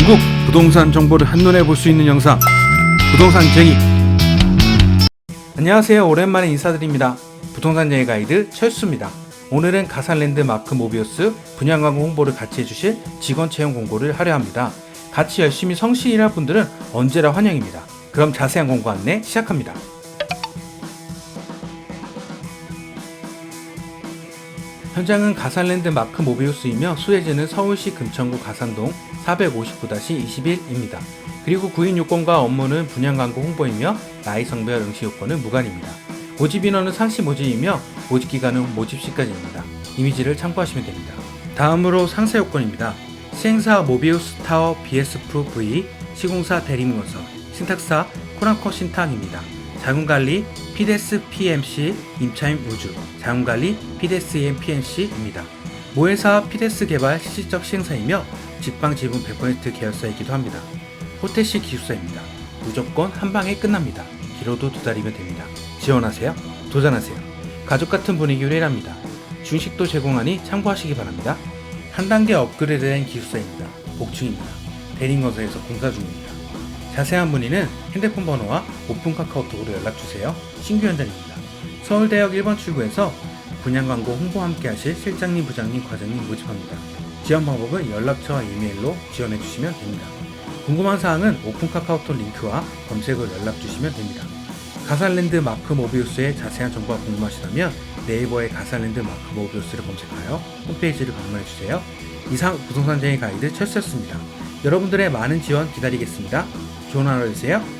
전국 부동산 정보를 한눈에 볼 수 있는 영상 부동산쟁이 안녕하세요. 오랜만에 인사드립니다. 부동산쟁이 가이드 철수입니다. 오늘은 가산랜드 마크 모비우스 분양광고 홍보를 같이 해주실 직원 채용 공고를 하려 합니다. 같이 열심히 성실히 일할 분들은 언제나 환영입니다. 그럼 자세한 공고 안내 시작합니다 현장은 가산랜드 마크 모비우스이며 수혜지는 서울시 금천구 가산동 459-21입니다. 그리고 구인 요건과 업무는 분양 광고 홍보이며 나이 성별 응시 요건은 무관입니다. 모집 인원은 상시 모집이며 모집 기간은 모집 시까지입니다. 이미지를 참고하시면 됩니다. 다음으로 상세 요건입니다. 시행사 모비우스 타워 BS프 V 시공사 대리문건설 신탁사 코랑커 신탁입니다. 자금관리 피데스 PMC 임차인 우주 자금관리 피데스 EM PNC입니다. 모회사 피데스 개발 실질적 시행사이며 직방 지분 100% 계열사이기도 합니다. 호텔식 기숙사입니다. 무조건 한 방에 끝납니다. 길어도 두 달이면 됩니다. 지원하세요. 도전하세요. 가족 같은 분위기로 일합니다. 중식도 제공하니 참고하시기 바랍니다. 한 단계 업그레이드된 기숙사입니다. 복층입니다. 대림건설에서 공사 중입니다. 자세한 문의는 핸드폰 번호와 오픈 카카오톡으로 연락주세요. 신규 현장입니다. 서울대역 1번 출구에서 분양 광고 홍보 함께 하실 실장님, 부장님, 과장님 모집합니다. 지원 방법은 연락처와 이메일로 지원해 주시면 됩니다. 궁금한 사항은 오픈 카카오톡 링크와 검색을 연락 주시면 됩니다. 가산랜드 마크 모비우스의 자세한 정보가 궁금하시다면 네이버에 가산랜드 마크 모비우스를 검색하여 홈페이지를 방문해 주세요. 이상 부동산쟁이 가이드 철수였습니다. 여러분들의 많은 지원 기다리겠습니다. 하루 되세요.